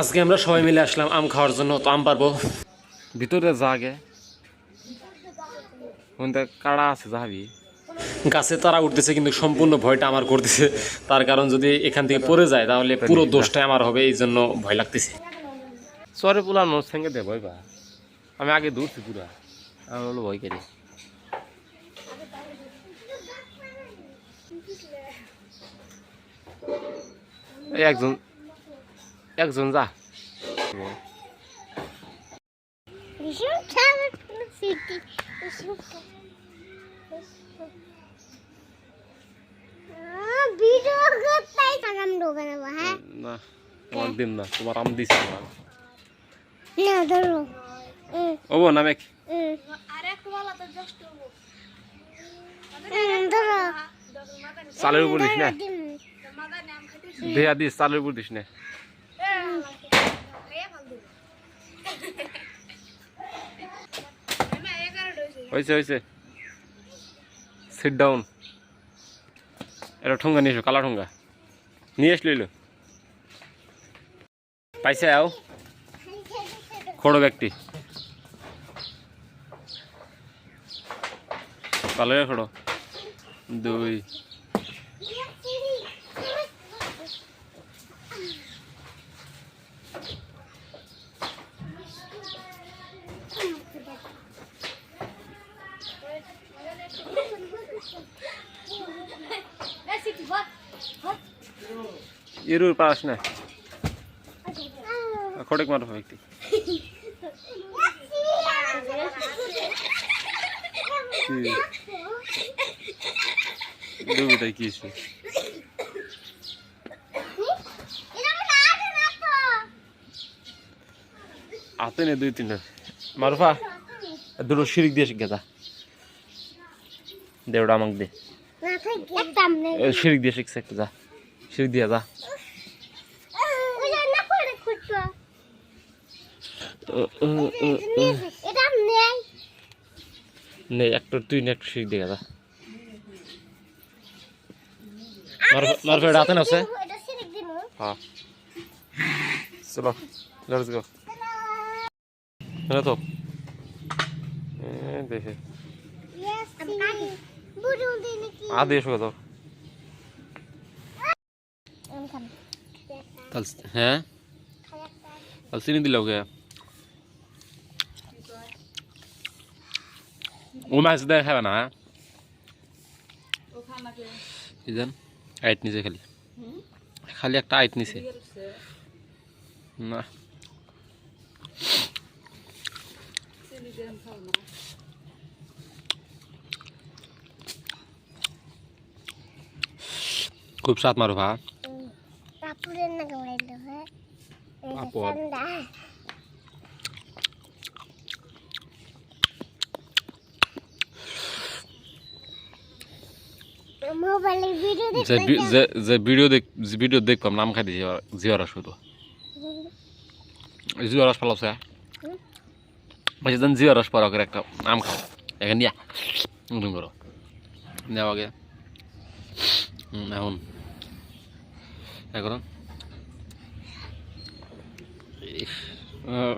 আজকে আমরা সবাই মিলে আসলাম আম খাওয়ার জন্য তো আম পারব। ভিতরে যা আগে। কাড়া আছে যাবি। গাছে তারা উঠতেছে কিন্তু সম্পূর্ণ ভয়টা আমার করতেছে। তার কারণ যদি এখান থেকে পড়ে যায় তাহলে পুরো দোষটাই আমার হবে এই জন্য ভয় লাগতেছে। সরে পুলার মোর সঙ্গে দে ভয় বা আমি আগে দৌড়ছি পুরা। আমার হলো ভয় এই একজন একজন যা। হ্যাঁ? দিন না তোমার আম দিছি ও বোন আমি হুম হুম, ধরো। চালের উপর দিস না। দিন। দিস চালের উপর দিস না। হয়েছে হয়েছে সিট ডাউন এটা ঠোঙ্গা নিয়ে এসো কালা ঠোঙ্গা নিয়ে আসলো এলো পাইছে আও। খোড়ো ব্যক্তি। কালো খোড়ো। দুই। ইরুর পাস না। খড়ক মারো ব্যক্তি দুবি কি? হাতে নে দুই তিনটা। মারুফা দুটো শিরিক দিয়ে শিখে যা। দে। ওটা আমাকে দে শিরিক দিয়ে শিখছে একটু যা। শিরিক দিয়ে যা। না একটু তুই নে একটু শিরিক দিয়ে যা। মারুফা এটা হাতে না হ্যাঁ। চলো লেটস গো তো। দেখে। তাহলে হ্যাঁ তাহলে है? दिल हो गया वो मैं हँसते है। बनाया इधर आइटनी से खाली। खाली एक तो आइटनी से। खूब साथ मारो भा এই যে ভিডিও দেখ ভিডিও দেখলাম, নাম খাই দিয়েছি জিওরা শুধু জিও রস পালাছে বলছি, দেন জিও রস পরা করে একটা আম খাও। এখানে নিয়া। করো। নেওয়া আগে। এখন এখন আহ।